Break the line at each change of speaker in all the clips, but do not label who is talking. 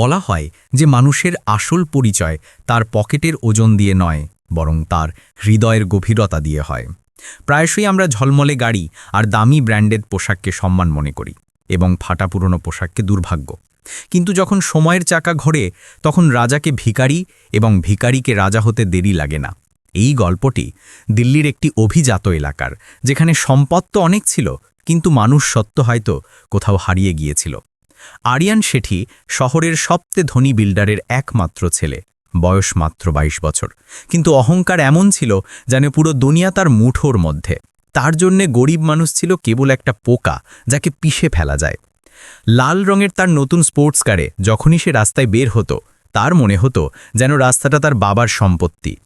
বলা হয় যে মানুষের আসল পরিচয় তার পকেটের ওজন দিয়ে নয়, বরং তার হৃদয়ের গভীরতা দিয়ে হয়। প্রায়শই আমরা ঝলমলে গাড়ি আর দামি ব্র্যান্ডেড পোশাককে সম্মান মনে করি এবং ফাটা পুরনো পোশাককে দুর্ভাগ্য। কিন্তু যখন সময়ের চাকা ঘোরে, তখন রাজাকে ভিখারি এবং ভিখারিকে রাজা হতে দেরি লাগে না। এই গল্পটি দিল্লির একটি অভিজাত এলাকার, যেখানে সম্পদ তো অনেক ছিল, কিন্তু মানুষ সত্য হয়তো কোথাও হারিয়ে গিয়েছিল। আরিয়ান শেঠি শহরের সবচেয়ে ধনী বিল্ডারের একমাত্র ছেলে। বয়স মাত্র ২২ বছর। কিন্তু অহংকার এমন ছিল যেন পুরো দুনিয়া তার মুঠোর মধ্যে। তার জন্যে গরিব মানুষ ছিল কেবল একটা পোকা, যাকে পিষে ফেলা যায়। লাল রঙের তার নতুন স্পোর্টস কারে যখনই সে রাস্তায় বের হতো, তার মনে হতো যেন রাস্তাটা তার বাবার সম্পত্তি।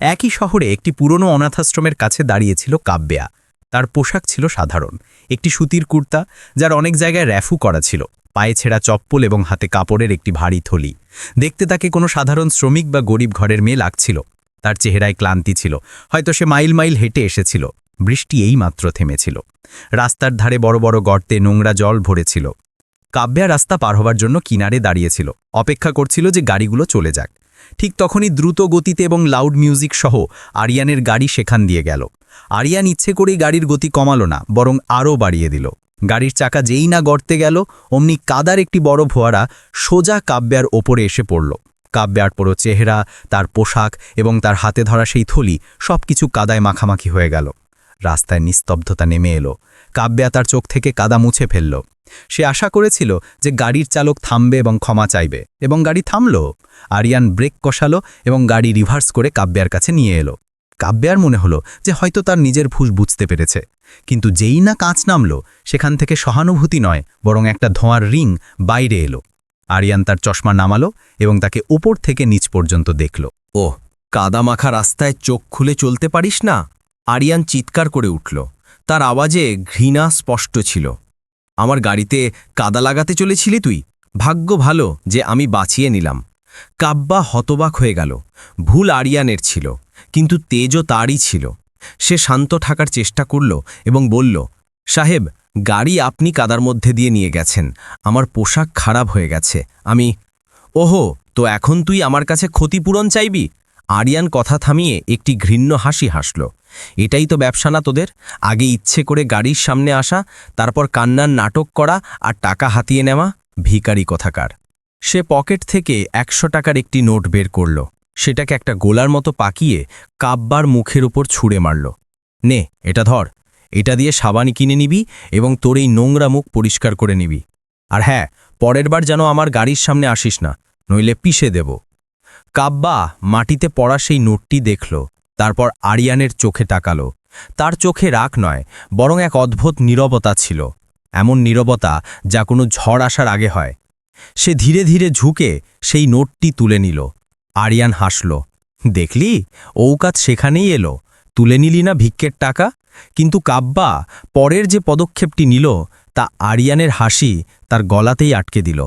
একই শহরে একটি পুরনো অনাথাশ্রমের কাছে দাঁড়িয়েছিল কাব্যা। তার পোশাক ছিল সাধারণ। একটি সুতির কুর্তা, যার অনেক জায়গায় র্যাফু করা ছিল। পায়ে ছেঁড়া চপ্পল এবং হাতে কাপড়ের একটি ভারী থলি। দেখতে তাকে কোনো সাধারণ শ্রমিক বা গরিব ঘরের মেয়ে লাগছিল। তার চেহারায় ক্লান্তি ছিল। হয়তো সে মাইল মাইল হেঁটে এসেছিল। বৃষ্টি এই মাত্র থেমেছিল। রাস্তার ধারে বড় বড় গর্তে নোংরা জল ভরেছিল। কাব্যা রাস্তা পার হবার জন্য কিনারে দাঁড়িয়েছিল। অপেক্ষা করছিল যে গাড়িগুলো চলে যাক। ঠিক তখনই দ্রুত গতিতে এবং লাউড মিউজিক সহ আরিয়ানের গাড়ি সেখান দিয়ে গেল। আরিয়ান ইচ্ছে করেই গাড়ির গতি কমালো না, বরং আরও বাড়িয়ে দিল। গাড়ির চাকা যেই না গর্তে গেল, অমনি কাদার একটি বড় ভোয়ারা সোজা কাব্যার ওপরে এসে পড়ল। কাব্যার পুরো চেহারা, তার পোশাক এবং তার হাতে ধরা সেই থলি সবকিছু কাদায় মাখামাখি হয়ে গেল। রাস্তায় নিস্তব্ধতা নেমে এলো। কাব্যা তার চোখ থেকে কাদা মুছে ফেলল। সে আশা করেছিল যে গাড়ির চালক থামবে এবং ক্ষমা চাইবে। এবং গাড়ি থামল। আরিয়ান ব্রেক কষালো এবং গাড়ি রিভার্স করে কাব্যার কাছে নিয়ে এলো। কাব্যার মনে হলো যে হয়তো তার নিজের ভুল বুঝতে পেরেছে। কিন্তু যেই না কাঁচ নামল, সেখান থেকে সহানুভূতি নয়, বরং একটা ধোঁয়ার রিং বাইরে এলো। আরিয়ান তার চশমা নামালো এবং তাকে ওপর থেকে নিচ পর্যন্ত দেখল।
ও কাদামাখা রাস্তায় চোখ খুলে চলতে পারিস না? আরিয়ান চিৎকার করে উঠল। তার আওয়াজে ঘৃণা স্পষ্ট ছিল। আমার গাড়িতে কাদা লাগাতে চলেছিলি তুই? ভাগ্য ভালো যে আমি বাঁচিয়ে নিলাম। কাব্বা হতবাক হয়ে গেল। ভুল আরিয়ানের ছিল, কিন্তু তেজও তারই ছিল। সে শান্ত থাকার চেষ্টা করল এবং বলল, সাহেব, গাড়ি আপনি কাদার মধ্যে দিয়ে নিয়ে গেছেন। আমার পোশাক খারাপ হয়ে গেছে। আমি, ওহো, তো এখন তুই আমার কাছে ক্ষতিপূরণ চাইবি? আরিয়ান কথা থামিয়ে একটি ঘৃণ্য হাসি হাসল। এটাই তো ব্যবসা না তোদের? আগে ইচ্ছে করে গাড়ির সামনে আসা, তারপর কান্নার নাটক করা আর টাকা হাতিয়ে নেওয়া? ভিকারি কথাকার। সে পকেট থেকে একশো টাকার একটি নোট বের করল। সেটাকে একটা গোলার মতো পাকিয়ে কাব্বার মুখের উপর ছুঁড়ে মারল। নে, এটা ধর। এটা দিয়ে সাবানি কিনে নিবি এবং তোর এই নোংরা মুখ পরিষ্কার করে নিবি। আর হ্যাঁ পরের বার যেন আমার গাড়ির সামনে আসিস না, নইলে পিষে দেব। কাব্বা মাটিতে পড়া সেই নোটটি দেখল, তারপর আরিয়ানের চোখে তাকালো। তার চোখে রাগ নয়, বরং এক অদ্ভুত নীরবতা ছিল। এমন নীরবতা যা কোনো ঝড় আসার আগে হয়। সে ধীরে ধীরে ঝুঁকে সেই নোটটি তুলে নিল। আরিয়ান হাসল। দেখলি? ঔকাত সেখানেই এলো। তুলে নিলি না ভিক্ষের টাকা? কিন্তু কাব্বা পরের যে পদক্ষেপটি নিল, তা আরিয়ানের হাসি তার গলাতেই আটকে দিল।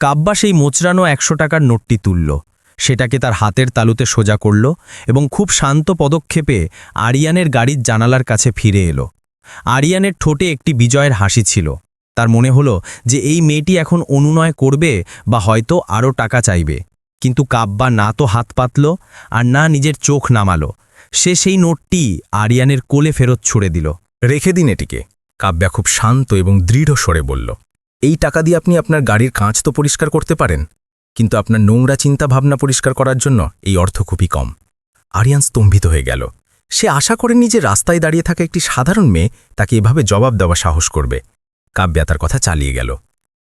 কাব্বা সেই মোচরানো একশো টাকার নোটটি তুলল। সেটাকে তার হাতের তালুতে সোজা করল এবং খুব শান্ত পদক্ষেপে আরিয়ানের গাড়ির জানালার কাছে ফিরে এলো। আরিয়ানের ঠোঁটে একটি বিজয়ের হাসি ছিল। তার মনে হলো যে এই মেয়েটি এখন অনুনয় করবে বা হয়তো আরও টাকা চাইবে। কিন্তু কাব্বা না তো হাত পাতল আর না নিজের চোখ নামালো। সে সেই নোটটি আরিয়ানের কোলে ফেরত ছুড়ে দিল।
রেখে দিন এটিকে, কাব্যা খুব শান্ত এবং দৃঢ় স্বরে বলল। এই টাকা দিয়ে আপনি আপনার গাড়ির কাঁচ তো পরিষ্কার করতে পারেন, কিন্তু আপনার নোংরা চিন্তা ভাবনা পরিষ্কার করার জন্য এই অর্থ খুবই কম। আরিয়ান স্তম্ভিত হয়ে গেল। সে আশা করেনি যে রাস্তায় দাঁড়িয়ে থাকা একটি সাধারণ মেয়ে তাকে এভাবে জবাব দেওয়া সাহস করবে। কাব্যা তার কথা চালিয়ে গেল।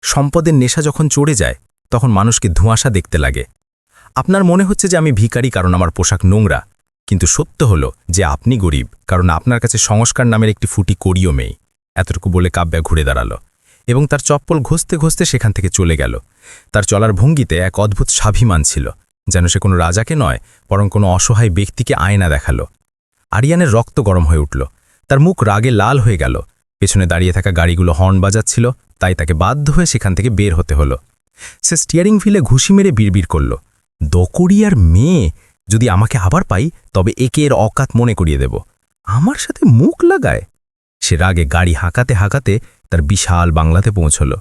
সম্পদের নেশা যখন চড়ে যায়, তখন মানুষকে ধোঁয়াশা দেখতে লাগে। আপনার মনে হচ্ছে যে আমি ভিখারি কারণ আমার পোশাক নোংরা, কিন্তু সত্য হলো যে আপনি গরিব, কারণ আপনার কাছে সংস্কার নামের একটি ফুটি করিও মেয়ে এতটুকু বলে কাব্যা ঘুরে দাঁড়াল এবং তার চপ্পল ঘষতে ঘষতে সেখান থেকে চলে গেল। তার চলার ভঙ্গিতে এক অদ্ভুত স্বাভিমান ছিল, যেন সে কোনো রাজাকে নয়, বরং কোনো অসহায় ব্যক্তিকে আয়না দেখাল। আরিয়ানের রক্ত গরম হয়ে উঠল। তার মুখ রাগে লাল হয়ে গেল। পেছনে দাঁড়িয়ে থাকা গাড়িগুলো হর্ন বাজাচ্ছিল, তাই তাকে বাধ্য হয়ে সেখান থেকে বের হতে হলো। সে স্টিয়ারিং ফিলে ঘুষি মেরে বিড়বিড় করল। দকড়িয়ার মেয়ে যদি আমাকে আবার পাই, তবে একে এর অকাত মনে করিয়ে দেব। আমার সাথে মুখ লাগায়? সে রাগে গাড়ি হাঁকাতে হাঁকাতে তার বিশাল বাংলাতে পৌঁছল।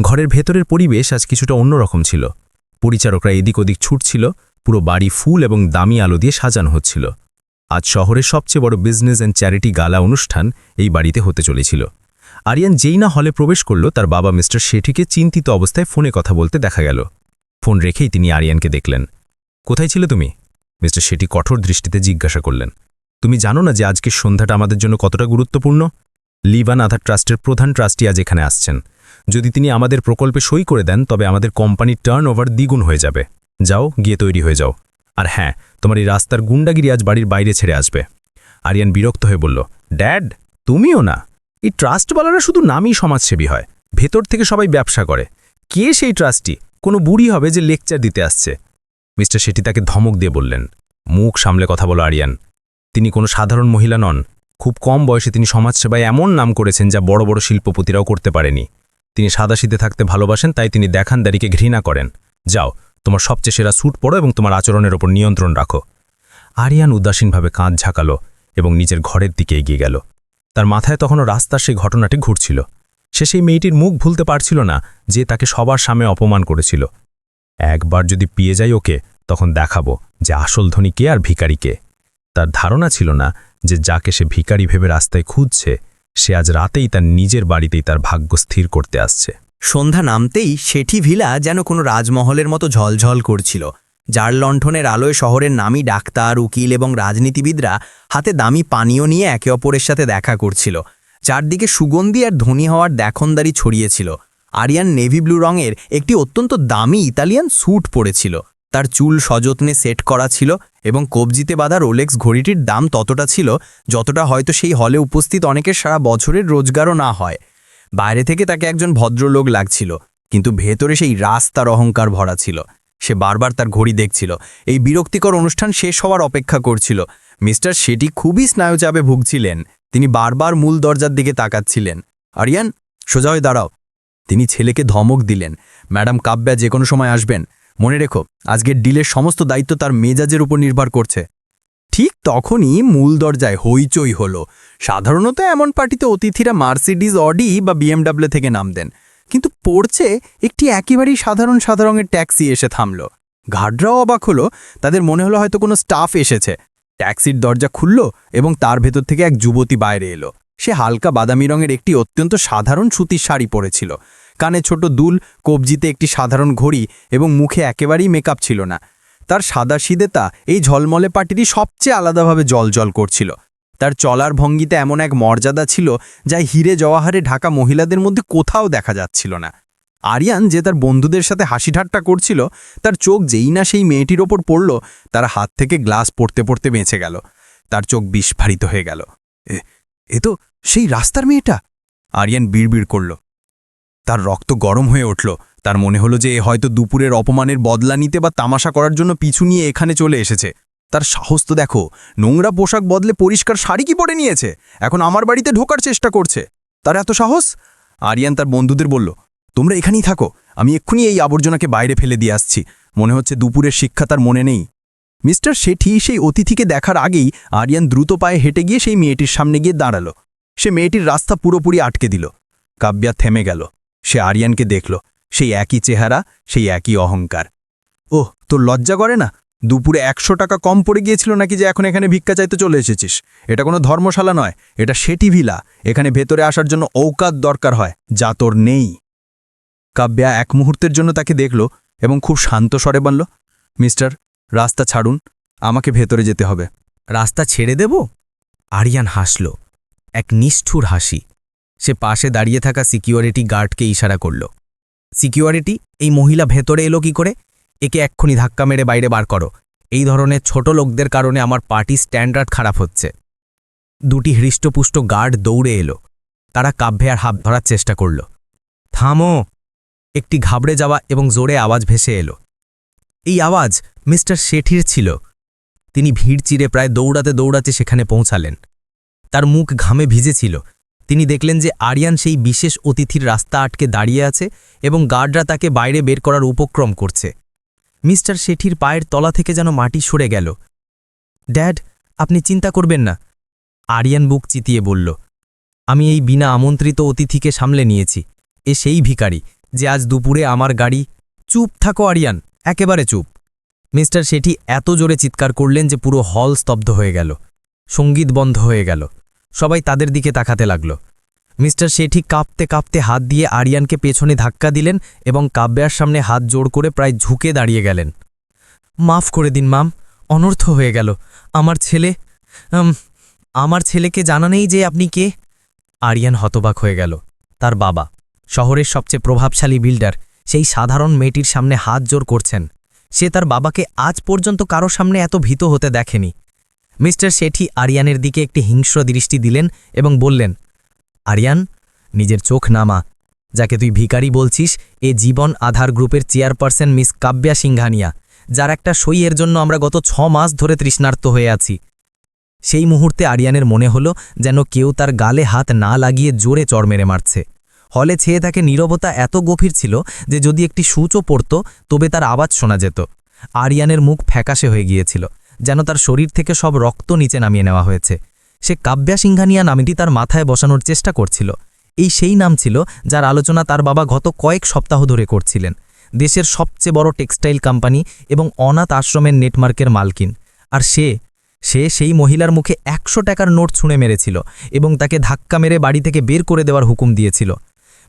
ঘরের ভেতরের পরিবেশ আজ কিছুটা অন্যরকম ছিল। পরিচারকরা এদিক ওদিক ছুটছিল, পুরো বাড়ি ফুল এবং দামি আলো দিয়ে সাজানো হচ্ছিল। আজ শহরের সবচেয়ে বড় বিজনেস অ্যান্ড চ্যারিটি গালা অনুষ্ঠান এই বাড়িতে হতে চলেছিল। আরিয়ান যেই না হলে প্রবেশ করল, তার বাবা মিস্টার শেঠিকে চিন্তিত অবস্থায় ফোনে কথা বলতে দেখা গেল। ফোন রেখেই তিনি আরিয়ানকে দেখলেন। কোথায় ছিলে তুমি? মিস্টার শেঠি কঠোর দৃষ্টিতে জিজ্ঞাসা করলেন। তুমি জানো না যে আজকের সন্ধ্যাটা আমাদের জন্য কতটা গুরুত্বপূর্ণ? লিভান আধার ট্রাস্টের প্রধান ট্রাস্টি আজ এখানে আসছেন। যদি তিনি আমাদের প্রকল্পে সই করে দেন, তবে আমাদের কোম্পানির টার্ন ওভার দ্বিগুণ হয়ে যাবে। যাও, গিয়ে তৈরি হয়ে যাও। আর হ্যাঁ তোমার এই রাস্তার গুন্ডাগিরি আজ বাড়ির বাইরে ছেড়ে আসবে। আরিয়ান বিরক্ত হয়ে বলল, ড্যাড, তুমিও না। এই ট্রাস্টওয়ালারা শুধু নামই সমাজসেবী হয়। ভেতর থেকে সবাই ব্যবসা করে। কে সেই ট্রাস্টি? কোনো বুড়ি হবে যে লেকচার দিতে আসছে। মিস্টার শেঠি তাকে ধমক দিয়ে বললেন। মুখ সামলে কথা বলো, আরিয়ান। তিনি কোনো সাধারণ মহিলা নন। খুব কম বয়সে তিনি সমাজসেবায় এমন নাম করেছেন যা বড় বড় শিল্পপতিরাও করতে পারেনি। তিনি সাদাসিধে থাকতে ভালোবাসেন, তাই তিনি দেখানদারিকে ঘৃণা করেন। যাও, তোমার সবচেয়ে সেরা স্যুট পরো এবং তোমার আচরণের ওপর নিয়ন্ত্রণ রাখো। আরিয়ান উদাসীনভাবে কাঁধ ঝাঁকালো এবং নিজের ঘরের দিকে এগিয়ে গেল। তার মাথায় তখনও রাস্তার সেই ঘটনাটি ঘুরছিল। সে সেই মেয়েটির মুখ ভুলতে পারছিল না যে তাকে সবার সামনে অপমান করেছিল। একবার যদি পিয়ে যাই ওকে, তখন দেখাবো যে আসল ধনী কে আর ভিকারি কে। তার ধারণা ছিল না যে যাকে সে ভিকারি ভেবে রাস্তায় খুঁজছে, সে আজ রাতেই তার নিজের বাড়িতেই তার ভাগ্য স্থির করতে আসছে।
সন্ধ্যা নামতেই শেঠি ভিলা যেন কোনো রাজমহলের মতো ঝলঝল করছিল, যার লণ্ঠনের আলোয় শহরের নামী ডাক্তার, উকিল এবং রাজনীতিবিদরা হাতে দামি পানীয় নিয়ে একে অপরের সাথে দেখা করছিল। চারদিকে সুগন্ধি আর ধনী হওয়ার দেখনদারি ছড়িয়েছিল। আরিয়ান নেভি ব্লু রঙের একটি অত্যন্ত দামি ইতালিয়ান স্যুট পরেছিল। তার চুল সযত্নে সেট করা ছিল এবং কবজিতে বাঁধা রোলেক্স ঘড়িটির দাম ততটা ছিল যতটা হয়তো সেই হলে উপস্থিত অনেকের সারা বছরের রোজগারও না হয়। বাইরে থেকে তাকে একজন ভদ্রলোক লাগছিল, কিন্তু ভেতরে সেই রাস্তার অহংকার ভরা ছিল। সে বারবার তার ঘড়ি দেখছিল। এই বিরক্তিকর অনুষ্ঠান শেষ হওয়ার অপেক্ষা করছিল। মিস্টার শেটি খুবই স্নায়ুচাপে ভুগছিলেন। তিনি বারবার মূল দরজার দিকে তাকাচ্ছিলেন। আরিয়ান, সোজা হয়ে দাঁড়াও। তিনি ছেলেকে ধমক দিলেন। ম্যাডাম কাব্যা যে কোনো সময় আসবেন। মনে রেখো, আজকের ডিলের সমস্ত দায়িত্ব তার মেজাজের উপর নির্ভর করছে। ঠিক তখনই মূল দরজায় হইচই হল। সাধারণত এমন পার্টিতে অতিথিরা মার্সিডিজ, অডি বা বিএমডাব্লিউ থেকে নাম দেন কিন্তু পড়ছে একটি একেবারেই সাধারণ সাদা রঙের ট্যাক্সি এসে থামল। ঘাডরাও অবাক হলো, তাদের মনে হলো হয়তো কোনো স্টাফ এসেছে। ট্যাক্সির দরজা খুলল এবং তার ভেতর থেকে এক যুবতী বাইরে এলো। সে হালকা বাদামি রঙের একটি অত্যন্ত সাধারণ সুতির শাড়ি পরেছিল। কানে ছোট দুল, কবজিতে একটি সাধারণ ঘড়ি এবং মুখে একেবারেই মেকআপ ছিল না। তার সাদা সিদেতা এই ঝলমলে পাটিটি সবচেয়ে আলাদাভাবে জলজল করছিল। তার চলার ভঙ্গিতে এমন এক মর্যাদা ছিল যা হিরে জওয়াহারে ঢাকা মহিলাদের মধ্যে কোথাও দেখা যাচ্ছিল না। আরিয়ান যে তার বন্ধুদের সাথে হাসি ঠাট্টা করছিল, তার চোখ যেই না সেই মেয়েটির ওপর পড়ল, তার হাত থেকে গ্লাস পড়তে পড়তে বেঁচে গেল। তার চোখ বিস্ফারিত হয়ে গেল। এ- তো সেই রাস্তার মেয়েটা? আরিয়ান বিড়বিড় করল। তার রক্ত গরম হয়ে উঠল। তার মনে হলো যে হয়তো দুপুরের অপমানের বদলা নিতে বা তামাশা করার জন্য পিছু নিয়ে এখানে চলে এসেছে। তার সাহস তো দেখো, নোংরা পোশাক বদলে পরিষ্কার শাড়ি কি পরে নিয়েছে? এখন আমার বাড়িতে ঢোকার চেষ্টা করছে। তার এত সাহস? আরিয়ান তার বন্ধুদের বলল, তোমরা এখানেই থাকো, আমি এক্ষুনি এই আবর্জনাকে বাইরে ফেলে দিয়ে আসছি। মনে হচ্ছে দুপুরের শিক্ষা তার মনে নেই। মিস্টার শেঠি সেই অতিথিকে দেখার আগেই আরিয়ান দ্রুত পায়ে হেঁটে গিয়ে সেই মেয়েটির সামনে গিয়ে দাঁড়াল। সে মেয়েটির রাস্তা পুরোপুরি আটকে দিল। কাব্যা থেমে গেল। সে আরিয়ানকে দেখল। সেই একই চেহারা, সেই একই অহংকার। ওহ, তোর লজ্জা করে না? দুপুরে একশো টাকা কম পড়ে গিয়েছিল নাকি যে এখন এখানে ভিক্ষা চাইতে চলে এসেছিস? এটা কোনো ধর্মশালা নয়, এটা সেটি ভিলা। এখানে ভেতরে আসার জন্য ঔকাত দরকার হয়, যা তোর নেই। কাব্যা এক মুহূর্তের জন্য তাকে দেখল এবং খুব শান্ত স্বরে বলল, মিস্টার, রাস্তা ছাড়ুন, আমাকে ভেতরে যেতে হবে।
রাস্তা ছেড়ে দেব? আরিয়ান হাসল, এক নিষ্ঠুর হাসি। সে পাশে দাঁড়িয়ে থাকা সিকিউরিটি গার্ডকে ইশারা করল। সিকিউরিটি, এই মহিলা ভেতরে এলো কি করে? একে এক্ষুনি ধাক্কা মেরে বাইরে বার করো। এই ধরনের ছোট লোকদের কারণে আমার পার্টি স্ট্যান্ডার্ড খারাপ হচ্ছে। দুটি হৃষ্টপুষ্ট গার্ড দৌড়ে এলো। তারা কাব্যে আর হাত ধরার চেষ্টা করল। থামো! একটি ঘাবড়ে যাওয়া এবং জোরে আওয়াজ ভেসে এলো। এই আওয়াজ মিস্টার শেঠির ছিল। তিনি ভিড় চিরে প্রায় দৌড়াতে দৌড়াতে সেখানে পৌঁছালেন। তার মুখ ঘামে ভিজেছিল। তিনি দেখলেন যে আরিয়ান সেই বিশেষ অতিথির রাস্তা আটকে দাঁড়িয়ে আছে এবং গার্ডরা তাকে বাইরে বের করার উপক্রম করছে। মিস্টার শেঠির পায়ের তলা থেকে যেন মাটি সরে গেল। ড্যাড, আপনি চিন্তা করবেন না, আরিয়ান বুক চিতিয়ে বলল। আমি এই বিনা আমন্ত্রিত অতিথিকে সামলে নিয়েছি। এ সেই ভিখারি যে আজ দুপুরে আমার গাড়ি চুপ থাকো আরিয়ান,
একেবারে চুপ। মিস্টার শেঠি এত জোরে চিৎকার করলেন যে পুরো হল স্তব্ধ হয়ে গেল। সংগীত বন্ধ হয়ে গেল। সবাই তাদের দিকে তাকাতে লাগল। মিস্টার শেঠি কাঁপতে কাঁপতে হাত দিয়ে আরিয়ানকে পেছনে ধাক্কা দিলেন এবং কাব্যার সামনে হাত জোড় করে প্রায় ঝুঁকে দাঁড়িয়ে গেলেন। মাফ করে দিন, মাম, অনর্থ হয়ে গেল। আমার ছেলে আমার ছেলেকে জানা নেই যে আপনি কে? আরিয়ান হতবাক হয়ে গেল। তার বাবা, শহরের সবচেয়ে প্রভাবশালী বিল্ডার, সেই সাধারণ মেয়েটির সামনে হাত জোর করছেন। সে তার বাবাকে আজ পর্যন্ত কারও সামনে এত ভীত হতে দেখেনি। মিস্টার শেঠি আরিয়ানের দিকে একটি হিংস্র দৃষ্টি দিলেন এবং বললেন আরিয়ান, নিজের চোখ নামা, যাকে তুই ভিখারি বলছিস, এ জীবন আধার গ্রুপের চেয়ারপারসন মিস কাব্যা সিংঘানিয়া, যার একটা সইয়ের জন্য আমরা গত ছ মাস ধরে তৃষ্ণার্ত হয়ে আছি। সেই মুহূর্তে আরিয়ানের মনে হলো যেন কেউ তার গালে হাত না লাগিয়ে জোরে চড় মেরে মারছে। হলে ছেয়ে তাকে নীরবতা এত গভীর ছিল যে যদি একটি সূচও পড়ত, তবে তার আওয়াজ শোনা যেত। আরিয়ানের মুখ ফ্যাকাশে হয়ে গিয়েছিল, যেন তার শরীর থেকে সব রক্ত নিচে নামিয়ে নেওয়া হয়েছে। সে কাব্যা সিংহানিয়া নামটি তার মাথায় বসানোর চেষ্টা করছিল। এই সেই নাম ছিল যার আলোচনা তার বাবা গত কয়েক সপ্তাহ ধরে করছিলেন। দেশের সবচেয়ে বড় টেক্সটাইল কোম্পানি এবং অনাথ আশ্রমের নেটমার্কের মালকিন। আর সে সে সেই মহিলার মুখে একশো টাকার নোট ছুঁড়ে মেরেছিল এবং তাকে ধাক্কা মেরে বাড়ি থেকে বের করে দেওয়ার হুকুম দিয়েছিল।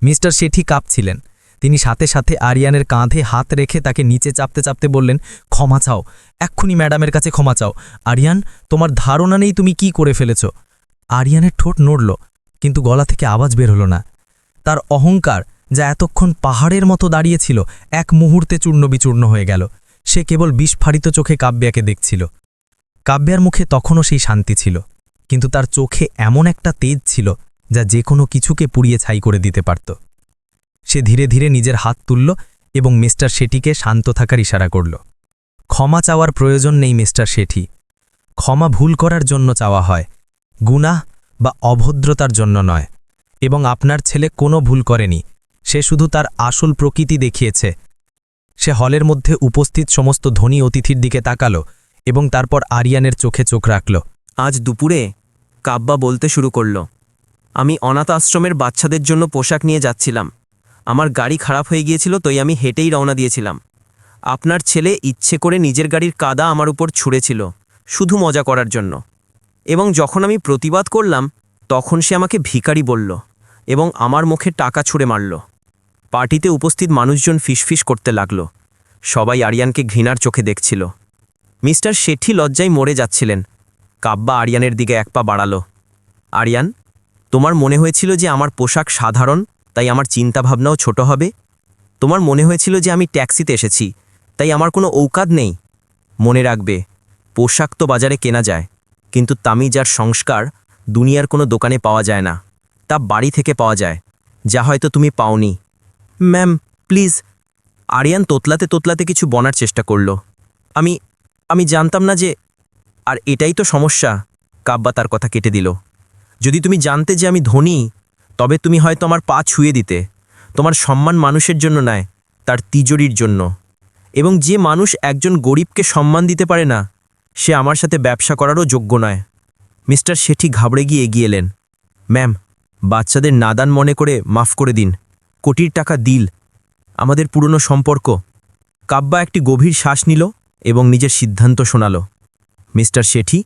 মিস্টার শেঠি কাঁপছিলেন। তিনি সাথে সাথে আরিয়ানের কাঁধে হাত রেখে তাকে নিচে চাপতে চাপতে বললেন, ক্ষমা চাও, এক্ষুনি ম্যাডামের কাছে ক্ষমা চাও। আরিয়ান, তোমার ধারণা নেই তুমি কি করে ফেলেছ? আরিয়ানের ঠোঁট নড়ল, কিন্তু গলা থেকে আওয়াজ বের হলো না। তার অহংকার যা এতক্ষণ পাহাড়ের মতো দাঁড়িয়েছিল, এক মুহূর্তে চূর্ণবিচূর্ণ হয়ে গেল। সে কেবল বিস্ফারিত চোখে কাব্যাকে দেখছিল। কাব্যার মুখে তখনও সেই শান্তি ছিল, কিন্তু তার চোখে এমন একটা তেজ ছিল যা যে কোনো কিছুকে পুড়িয়ে ছাই করে দিতে পারত। সে ধীরে ধীরে নিজের হাত তুলল এবং মিস্টার শেঠিকে শান্ত থাকার ইশারা করল। ক্ষমা চাওয়ার প্রয়োজন নেই, মিস্টার শেঠি ক্ষমা ভুল করার জন্য চাওয়া হয়, গুনাহ বা অভদ্রতার জন্য নয়। এবং আপনার ছেলে কোনো ভুল করেনি, সে শুধু তার আসল প্রকৃতি দেখিয়েছে। সে হলের মধ্যে উপস্থিত সমস্ত ধনী অতিথির দিকে তাকালো এবং তারপর আরিয়ানের চোখে চোখ রাখল।
আজ দুপুরে কাব্বা বলতে শুরু করল, আমি অনাথ আশ্রমের বাচ্চাদের জন্য পোশাক নিয়ে যাচ্ছিলাম। আমার গাড়ি খারাপ হয়ে গিয়েছিল, তাই আমি হেঁটেই রওনা দিয়েছিলাম। আপনার ছেলে ইচ্ছে করে নিজের গাড়ির কাদা আমার উপর ছুঁড়েছিল, শুধু মজা করার জন্য। এবং যখন আমি প্রতিবাদ করলাম, তখন সে আমাকে ভিখারি বলল এবং আমার মুখে টাকা ছুঁড়ে মারল। পার্টিতে উপস্থিত মানুষজন ফিসফিস করতে লাগল। সবাই আরিয়ানকে ঘৃণার চোখে দেখছিল। মিস্টার শেঠি লজ্জায় মরে যাচ্ছিলেন। কাব্বা আরিয়ানের দিকে এক পা বাড়ালো। আরিয়ান, তোমার মনে হয়েছিল যে আমার পোশাক সাধারণ? তাই আমার চিন্তাভাবনাও ছোট হবে। তোমার মনে হয়েছিল যে আমি ট্যাক্সিতে এসেছি, তাই আমার কোনো ঔকাদ নেই। মনে রাখবে, পোশাক তো বাজারে কেনা যায়, কিন্তু তামিজার সংস্কার দুনিয়ার কোনো দোকানে পাওয়া যায় না। তা বাড়ি থেকে পাওয়া যায়, যা হয়তো তুমি পাওনি। Ma'am, please. আরিয়ান তোতলাতে তোতলাতে কিছু বনার চেষ্টা করল। আমি আমি জানতাম না যে, আর এটাই তো সমস্যা কাব্বা তার কথা কেটে দিল। যদি তুমি জানতে যে আমি ধনী তবে তুমি হয়তো আমার পা ছুঁয়ে দিতে। তোমার সম্মান মানুষের জন্য নয়, তার তিজোরির জন্য। এবং যে মানুষ একজন গরিবকে সম্মান দিতে পারে না, সে আমার সাথে ব্যবসা করারও যোগ্য নয়। মিস্টার শেঠি ঘাবড়ে গিয়ে এগিয়ে এলেন। ম্যাম, বাচ্চাদের নাদান মনে করে মাফ করে দিন। কোটির টাকা দিল। আমাদের পুরনো সম্পর্ক। কাব্বা একটি গভীর শ্বাস নিল এবং নিজের সিদ্ধান্ত শোনাল। মিস্টার শেঠি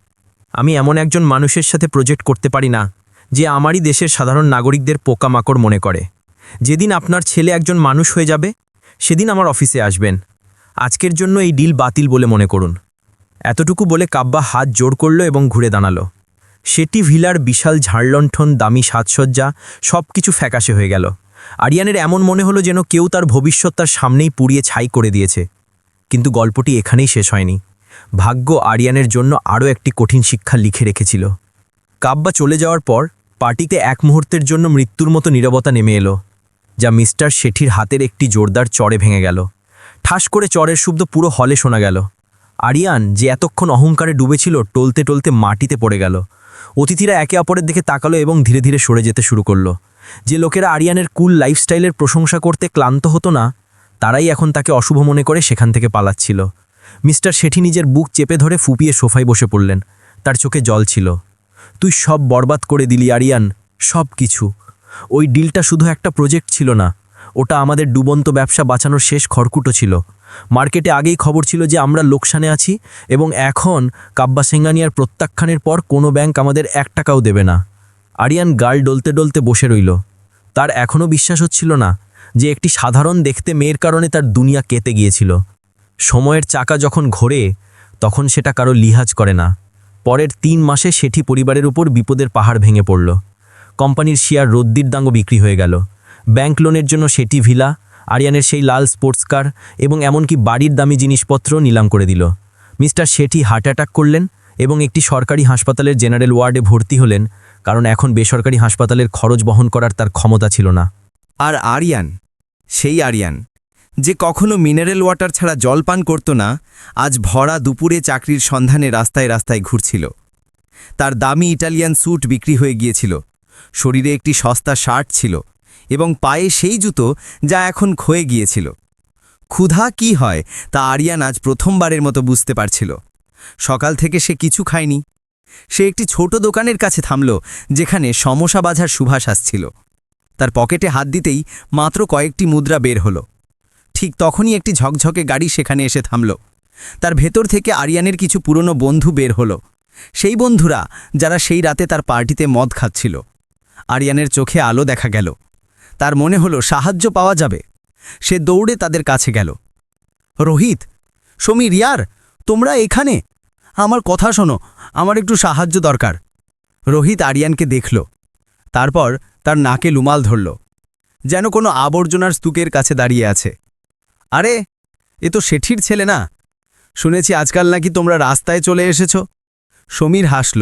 আমি এমন একজন মানুষের সাথে প্রজেক্ট করতে পারি না। যে আমারই দেশের সাধারণ নাগরিকদের পোকামাকড় মনে করে। যেদিন আপনার ছেলে একজন মানুষ হয়ে যাবে, সেদিন আমার অফিসে আসবেন। আজকের জন্য এই ডিল বাতিল বলে মনে করুন। এতটুকু বলে কাব্বা হাত জোর করল এবং ঘুরে দাঁড়াল। সেটি ভিলার বিশাল ঝাড়লণ্ঠন, দামি সাজসজ্জা সব কিছু ফ্যাকাশে হয়ে গেল। আরিয়ানের এমন মনে হলো যেন কেউ তার ভবিষ্যৎ তার সামনেই পুড়িয়ে ছাই করে দিয়েছে। কিন্তু গল্পটি এখানেই শেষ হয়নি। ভাগ্য আরিয়ানের জন্য আরও একটি কঠিন শিক্ষা লিখে রেখেছিল। কাব্বা চলে যাওয়ার পর পার্টিতে এক মুহূর্তের জন্য মৃত্যুর মতো নীরবতা নেমে এলো, যা মিস্টার শেঠির হাতের একটি জোরদার চড়ে ভেঙে গেল। ঠাস করে চরের শব্দ পুরো হলে শোনা গেল। আরিয়ান যে এতক্ষণ অহংকারে ডুবেছিল, টলতে টলতে মাটিতে পড়ে গেল। অতিথিরা একে অপরের দিকে তাকালো এবং ধীরে ধীরে সরে যেতে শুরু করল। যে লোকেরা আরিয়ানের কুল লাইফস্টাইলের প্রশংসা করতে ক্লান্ত হতো না, তারাই এখন তাকে অশুভ মনে করে সেখান থেকে পালাচ্ছিল। মিস্টার শেঠি নিজের বুক চেপে ধরে ফুপিয়ে সোফায় বসে পড়লেন। তার চোখে জল ছিল। তুই সব বরবাদ করে দিলি আরিয়ান, সব কিছু। ওই ডিলটা শুধু একটা প্রজেক্ট ছিল না, ওটা আমাদের ডুবন্ত ব্যবসা বাঁচানোর শেষ খড়কুটো ছিল। মার্কেটে আগেই খবর ছিল যে আমরা লোকসানে আছি এবং এখন কাব্বা সেঙ্গানিয়ার প্রত্যাখ্যানের পর কোনো ব্যাংক আমাদের এক টাকাও দেবে না। আরিয়ান গাল ডলতে ডলতে বসে রইল। তার এখনও বিশ্বাস হচ্ছিল না যে একটি সাধারণ দেখতে মেয়ের কারণে তার দুনিয়া কেতে গিয়েছিল। সময়ের চাকা যখন ঘোরে, তখন সেটা কারও লিহাজ করে না। পরের তিন মাসে সেটি পরিবারের উপর বিপদের পাহাড় ভেঙে পড়ল। কোম্পানির শেয়ার রদ্দির দাঙ্গ বিক্রি হয়ে গেল। ব্যাংক লোনের জন্য সেটি ভিলা, আরিয়ানের সেই লাল স্পোর্টস কার এবং এমনকি বাড়ির দামি জিনিসপত্র নিলাম করে দিল। মিস্টার শেঠি হার্ট অ্যাটাক করলেন এবং একটি সরকারি হাসপাতালের জেনারেল ওয়ার্ডে ভর্তি হলেন, কারণ এখন বেসরকারি হাসপাতালের খরচ বহন করার তার ক্ষমতা ছিল না।
আর আরিয়ান, সেই আরিয়ান যে কখনো মিনারেল ওয়াটার ছাড়া জল পান করত না, আজ ভরা দুপুরে চাকরির সন্ধানে রাস্তায় রাস্তায় ঘুরছিল। তার দামি ইটালিয়ান স্যুট বিক্রি হয়ে গিয়েছিল। শরীরে একটি সস্তা শার্ট ছিল এবং পায়ে সেই জুতো যা এখন ক্ষয়ে গিয়েছিল। ক্ষুধা কি হয় তা আরিয়ান আজ প্রথমবারের মতো বুঝতে পারছিল। সকাল থেকে সে কিছু খায়নি। সে একটি ছোট দোকানের কাছে থামল, যেখানে সমসা বাজার সুভাষ আসছিল। তার পকেটে হাত দিতেই মাত্র কয়েকটি মুদ্রা বের হলো। ঠিক তখনই একটি ঝকঝকে গাড়ি সেখানে এসে থামল। তার ভেতর থেকে আরিয়ানের কিছু পুরনো বন্ধু বের হলো। সেই বন্ধুরা, যারা সেই রাতে তার পার্টিতে মদ খাচ্ছিল। আরিয়ানের চোখে আলো দেখা গেল। তার মনে হলো, সাহায্য পাওয়া যাবে। সে দৌড়ে তাদের কাছে গেল। রোহিত, সমীর, ইয়ার, তোমরা এখানে? আমার কথা শোনো, আমার একটু সাহায্য দরকার। রোহিত আরিয়ানকে দেখল। তারপর তার নাকে লুমাল ধরল। যেন কোনো আবর্জনার স্তূকের কাছে দাঁড়িয়ে আছে। আরে, এ তো শেঠির ছেলে না। শুনেছি আজকাল নাকি তোমরা রাস্তায় চলে এসেছ। সমীর হাসল,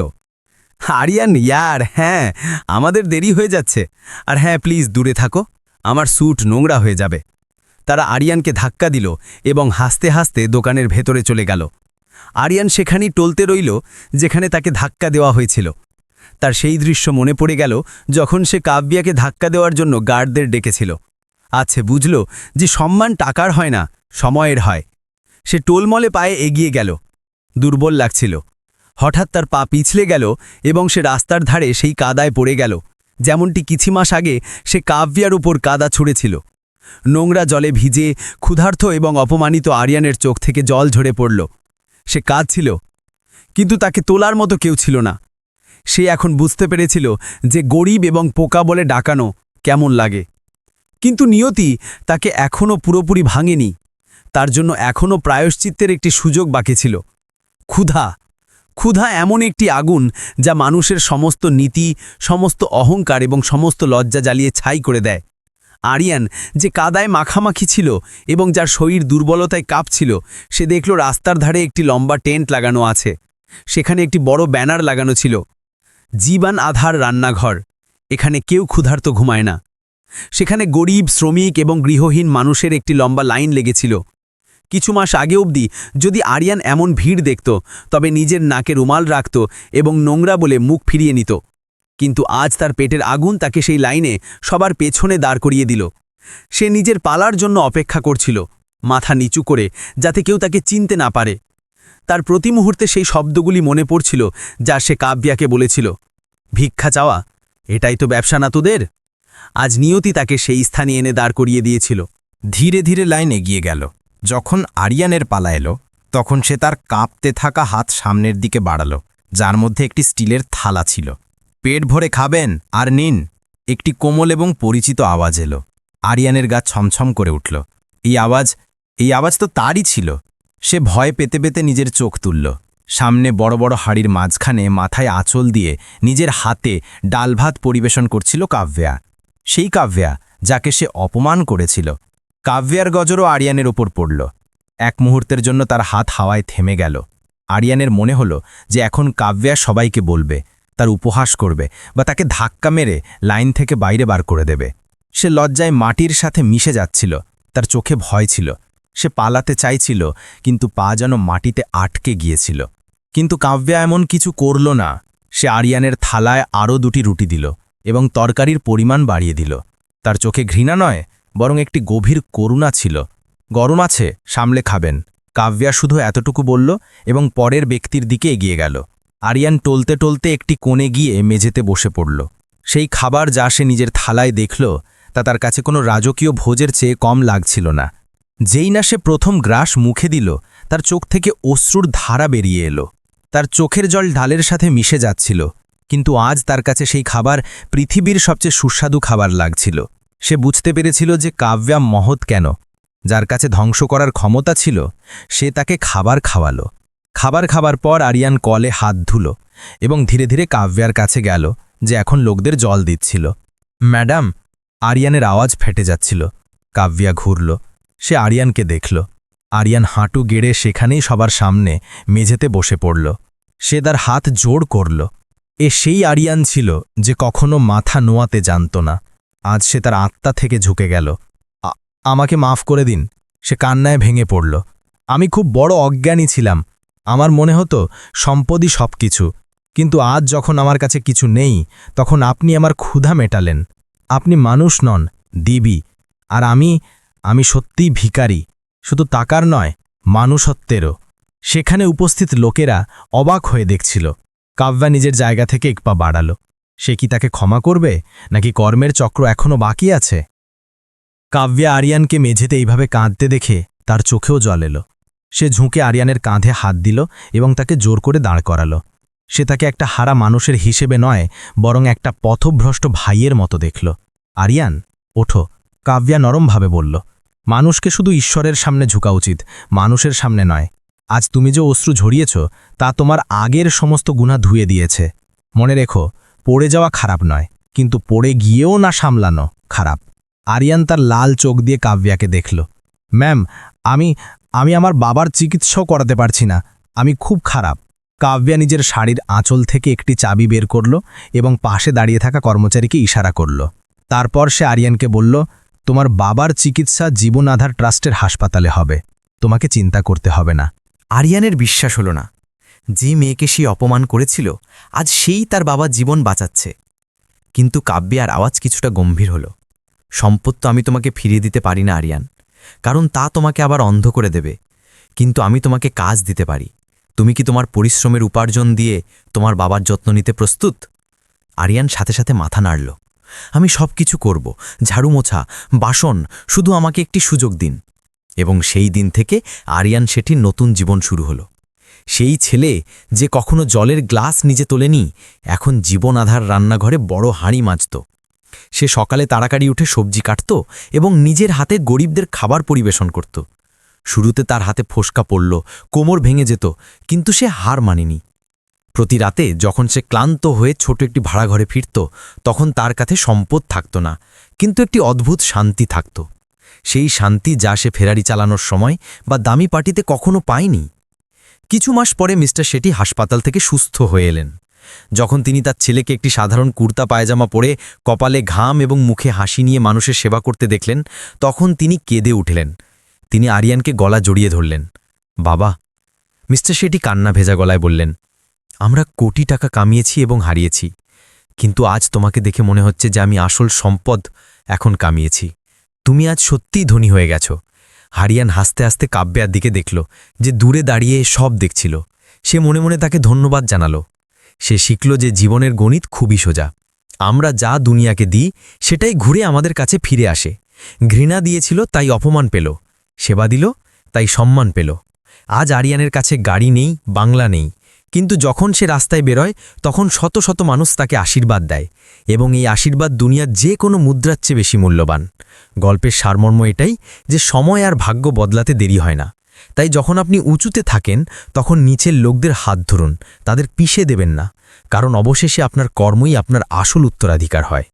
আরিয়ান ইয়ার হ্যাঁ আমাদের দেরি হয়ে যাচ্ছে। আর হ্যাঁ প্লিজ দূরে থাকো, আমার স্যুট নোংরা হয়ে যাবে। তারা আরিয়ানকে ধাক্কা দিল এবং হাসতে হাসতে দোকানের ভেতরে চলে গেল। আরিয়ান সেখানেই টলতে রইল, যেখানে তাকে ধাক্কা দেওয়া হয়েছিল। তার সেই দৃশ্য মনে পড়ে গেল, যখন সে কাব্যাকে ধাক্কা দেওয়ার জন্য গার্ডদের ডেকেছিল। আছে বুঝল যে সম্মান টাকার হয় না, সময়ের হয়। সে টোলমলে পায়ে এগিয়ে গেল। দুর্বল লাগছিল। হঠাৎ তার পা পিছলে গেল এবং সে রাস্তার ধারে সেই কাদায় পড়ে গেল। যেমনটি কিছু মাস আগে সে কাব্যার উপর কাদা ছুঁড়েছিল। নোংরা জলে ভিজে ক্ষুধার্থ এবং অপমানিত আরিয়ানের চোখ থেকে জল ঝরে পড়ল। সে কাঁদছিল, কিন্তু তাকে তোলার মতো কেউ ছিল না। সে এখন বুঝতে পেরেছিল যে গরিব এবং পোকা বলে ডাকানো কেমন লাগে। কিন্তু নিয়তি তাকে এখনও পুরোপুরি ভাঙেনি। তার জন্য এখনও প্রায়শ্চিত্তের একটি সুযোগ বাকি ছিল। ক্ষুধা। ক্ষুধা এমন একটি আগুন যা মানুষের সমস্ত নীতি, সমস্ত অহংকার এবং সমস্ত লজ্জা জ্বালিয়ে ছাই করে দেয়। আরিয়ান যে কাদায় মাখামাখি ছিল এবং যার শরীর দুর্বলতায় কাঁপছিল, সে দেখল রাস্তার ধারে একটি লম্বা টেন্ট লাগানো আছে। সেখানে একটি বড় ব্যানার লাগানো ছিল। জীবান আধার রান্নাঘর। এখানে কেউ ক্ষুধার্ত ঘুমায় না। সেখানে গরিব, শ্রমিক এবং গৃহহীন মানুষের একটি লম্বা লাইন লেগেছিল। কিছু মাস আগে অবধি যদি আরিয়ান এমন ভিড় দেখত, তবে নিজের নাকে রুমাল রাখত এবং নোংরা বলে মুখ ফিরিয়ে নিত। কিন্তু আজ তার পেটের আগুন তাকে সেই লাইনে সবার পেছনে দাঁড় করিয়ে দিল। সে নিজের পালার জন্য অপেক্ষা করছিল, মাথা নিচু করে, যাতে কেউ তাকে চিনতে না পারে। তার প্রতি মুহূর্তে সেই শব্দগুলি মনে পড়ছিল, যা সে কাব্যাকে বলেছিল, ভিক্ষা চাওয়া? এটাই তো ব্যবসা না তোদের? আজ নিয়তি তাকে সেই স্থানে এনে দাঁড় করিয়ে দিয়েছিল।
ধীরে ধীরে লাইন এগিয়ে গেল। যখন আরিয়ানের পালা এলো, তখন সে তার কাঁপতে থাকা হাত সামনের দিকে বাড়ালো, যার মধ্যে একটি স্টিলের থালা ছিল। পেট ভরে খাবেন, আর নিন। একটি কোমল এবং পরিচিত আওয়াজ এলো। আরিয়ানের গা ছমছম করে উঠল। এই আওয়াজ এই আওয়াজ তো তারই ছিল। সে ভয় পেতে পেতে নিজের চোখ তুলল। সামনে বড় বড় হাড়ির মাঝখানে মাথায় আঁচল দিয়ে নিজের হাতে ডাল ভাত পরিবেশন করছিল কাব্যা। সেই কাব্যা যাকে সে অপমান করেছিল। কাব্যার গজরও আরিয়ানের ওপর পড়ল। এক মুহূর্তের জন্য তার হাত হাওয়ায় থেমে গেল। আরিয়ানের মনে হলো যে এখন কাব্যা সবাইকে বলবে, তার উপহাস করবে বা তাকে ধাক্কা মেরে লাইন থেকে বাইরে বার করে দেবে। সে লজ্জায় মাটির সাথে মিশে যাচ্ছিল, তার চোখে ভয় ছিল। সে পালাতে চাইছিল, কিন্তু পা যেন মাটিতে আটকে গিয়েছিল। কিন্তু কাব্যা এমন কিছু করল না। সে আরিয়ানের থালায় আরও দুটি রুটি দিল। এবং তরকারির পরিমাণ বাড়িয়ে দিল। তার চোখে ঘৃণা নয়, বরং একটি গভীর করুণা ছিল। গরম আছে, সামলে খাবেন। কাব্যা শুধু এতটুকু বলল এবং পরের ব্যক্তির দিকে এগিয়ে গেল। আরিয়ান টলতে টলতে একটি কোণে গিয়ে মেঝেতে বসে পড়ল। সেই খাবার যা সে নিজের থালায় দেখল, তা তার কাছে কোনো রাজকীয় ভোজের চেয়ে কম লাগছিল না।
যেই না সে প্রথম গ্রাস মুখে দিল, তার চোখ থেকে অশ্রুর ধারা বেরিয়ে এলো। তার চোখের জল ঢালের সাথে মিশে যাচ্ছিল। কিন্তু আজ তার কাছে সেই খাবার পৃথিবীর সবচেয়ে সুস্বাদু খাবার লাগছিল। সে বুঝতে পেরেছিল যে কাব্যা মহৎ কেন। যার কাছে ধ্বংস করার ক্ষমতা ছিল, সে তাকে খাবার খাওয়ালো। খাবার খাবার পর আরিয়ান কলে হাত ধুলো এবং ধীরে ধীরে কাব্যার কাছে গেল যে এখন লোকদের জল দিচ্ছিল। ম্যাডাম, আরিয়ানের আওয়াজ ফেটে যাচ্ছিল। কাব্যা ঘুরল। সে আরিয়ানকে দেখল। আরিয়ান হাঁটু গেড়ে সেখানেই সবার সামনে মেঝেতে বসে পড়ল। সে তার হাত জোর করল। এ সেই আরিয়ান ছিল যে কখনো মাথা নোয়াতে জানত না। আজ সে তার আত্মা থেকে ঝুঁকে গেল। আমাকে মাফ করে দিন, সে কান্নায় ভেঙে পড়ল। আমি খুব বড় অজ্ঞানী ছিলাম। আমার মনে হতো, সম্পদই সব কিছু কিন্তু আজ যখন আমার কাছে কিছু নেই, তখন আপনি আমার ক্ষুধা মেটালেন। আপনি মানুষ নন, দিবি। আর আমি আমি সত্যিই ভিখারি। শুধু টাকার নয়, মানুষত্বেরও। সেখানে উপস্থিত লোকেরা অবাক হয়ে দেখছিল। কাব্যা নিজের জায়গা থেকে এক পা বাড়াল। সে কি তাকে ক্ষমা করবে, নাকি কর্মের চক্র এখনও বাকি আছে? কাব্যা আরিয়ানকে মেঝেতে এইভাবে কাঁদতে দেখে তার চোখেও জল এলো। সে ঝুঁকে আরিয়ানের কাঁধে হাত দিল এবং তাকে জোর করে দাঁড় করালো। সে তাকে একটা হারা মানুষের হিসেবে নয়, বরং একটা পথভ্রষ্ট ভাইয়ের মতো দেখল। আরিয়ান, ওঠো, কাব্যা নরমভাবে বলল, মানুষকে শুধু ঈশ্বরের সামনে ঝুঁকা উচিত, মানুষের সামনে নয়। আজ তুমি যে অশ্রু ঝরিয়েছ, তা তোমার আগের সমস্ত গুণা ধুয়ে দিয়েছে। মনে রেখো, পড়ে যাওয়া খারাপ নয়, কিন্তু পড়ে গিয়েও না সামলানো খারাপ। আরিয়ান তার লাল চোখ দিয়ে কাব্যাকে দেখল। ম্যাম, আমি আমি আমার বাবার চিকিৎসাও করাতে পারছি না, আমি খুব খারাপ। কাব্যা নিজের শাড়ির আঁচল থেকে একটি চাবি বের করল এবং পাশে দাঁড়িয়ে থাকা কর্মচারীকে ইশারা করল। তারপর সে আরিয়ানকে বলল, তোমার বাবার চিকিৎসা জীবন আধার ট্রাস্টের হাসপাতালে হবে, তোমাকে চিন্তা করতে হবে না।
আরিয়ানের বিশ্বাস হল না। যে মেয়েকে সে অপমান করেছিল, আজ সেই তার বাবার জীবন বাঁচাচ্ছে। কিন্তু কাব্যার আওয়াজ কিছুটা গম্ভীর হল। সম্পদ তো আমি তোমাকে ফিরিয়ে দিতে পারি না, আরিয়ান। কারণ তা তোমাকে আবার অন্ধ করে দেবে। কিন্তু আমি তোমাকে কাজ দিতে পারি। তুমি কি তোমার পরিশ্রমের উপার্জন দিয়ে তোমার বাবার যত্ন নিতে প্রস্তুত? আরিয়ান সাথে সাথে মাথা নাড়ল। আমি সব কিছু করব। ঝাড়ু মোছা বাসন, শুধু আমাকে একটি সুযোগ দিন। এবং সেই দিন থেকে আরিয়ান শেঠির নতুন জীবন শুরু হলো। সেই ছেলে যে কখনো জলের গ্লাস নিজে তোলেনি, এখন জীবন আধার রান্নাঘরে বড় হাঁড়ি মাজত। সে সকালে তাড়াতাড়ি উঠে সবজি কাটত এবং নিজের হাতে গরিবদের খাবার পরিবেশন করত। শুরুতে তার হাতে ফোসকা পড়ল, কোমর ভেঙে যেত, কিন্তু সে হার মানেনি। প্রতি রাতে যখন সে ক্লান্ত হয়ে ছোট একটি ভাড়াঘরে ফিরত, তখন তার কাছে সম্পদ থাকত না, কিন্তু একটি অদ্ভুত শান্তি থাকত। সেই শান্তি যা সে ফেরারি চালানোর সময় বা দামি পার্টিতে কখনো পায়নি। কিছু মাস পরে মিস্টার শেঠি হাসপাতাল থেকে সুস্থ হয়ে এলেন। যখন তিনি তার ছেলেকে একটি সাধারণ কুর্তা পায়জামা পরে কপালে ঘাম এবং মুখে হাসি নিয়ে মানুষের সেবা করতে দেখলেন, তখন তিনি কেঁদে উঠলেন। তিনি আরিয়ানকে গলা জড়িয়ে ধরলেন। বাবা, মিস্টার শেঠি কান্না ভেজা গলায় বললেন, আমরা কোটি টাকা কামিয়েছি এবং হারিয়েছি। কিন্তু আজ তোমাকে দেখে মনে হচ্ছে যে আমি আসল সম্পদ এখন কামিয়েছি। তুমি আজ সত্যিই ধনী হয়ে গেছ। হারিয়ান হাসতে হাসতে কাব্যার দিকে দেখল, যে দূরে দাঁড়িয়ে সব দেখছিল। সে মনে মনে তাকে ধন্যবাদ জানালো। সে শিখল যে জীবনের গণিত খুবই সোজা। আমরা যা দুনিয়াকে দিই, সেটাই ঘুরে আমাদের কাছে ফিরে আসে। ঘৃণা দিয়েছিল, তাই অপমান পেল। সেবা দিল, তাই সম্মান পেল। আজ আরিয়ানের কাছে গাড়ি নেই, বাংলা নেই। কিন্তু যখন সে রাস্তায় বেরোয়, তখন শত শত মানুষ তাকে আশীর্বাদ দেয় এবং এই আশীর্বাদ দুনিয়ার যে কোনো মুদ্রার চেয়ে বেশি মূল্যবান। গল্পের সারমর্ম এটাই যে সময় আর ভাগ্য বদলাতে দেরি হয় না। তাই যখন আপনি উঁচুতে থাকেন, তখন নিচের লোকদের হাত ধরুন, তাদের পিষে দেবেন না, কারণ অবশেষে আপনার কর্মই আপনার আসল উত্তরাধিকার হয়।